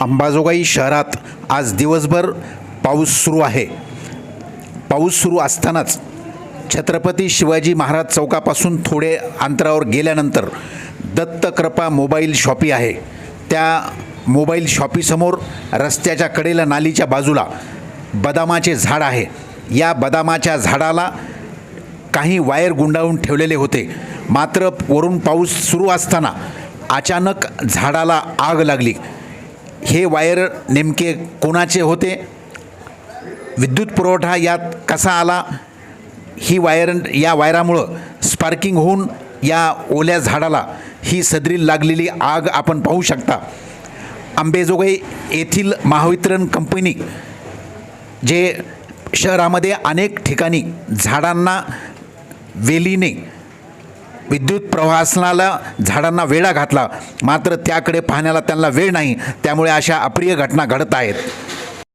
अंबाजोगाई शहरात आज दिवसभर पाऊस सुरू आहे. पाऊस सुरू असतानाच छत्रपती शिवाजी महाराज चौकापासून थोडे अंतरावर गेल्यानंतर दत्तकृपा मोबाईल शॉपी आहे. त्या मोबाईल शॉपीसमोर रस्त्याच्या कडेला नालीच्या बाजूला बदामाचे झाड आहे. या बदामाच्या झाडाला काही वायर गुंडाळून ठेवलेले होते. मात्र वरून पाऊस सुरू असताना अचानक झाडाला आग लागली. हे वायर नेमके कोणाचे होते? विद्युत पुरवठा यात कसा आला? ही वायर या वायरामुळं स्पार्किंग होऊन या ओल्या झाडाला ही सदरील लागलेली आग आपण पाहू शकता. आंबेजोगाई येथील महावितरण कंपनी जे शहरामध्ये अनेक ठिकाणी झाडांना वेलीने विद्युत प्रवासनाला झाडांना वेढा घातला. मात्र त्याकडे पाहण्याला त्यांना वेळ नाही. त्यामुळे अशा अप्रिय घटना घडत आहेत.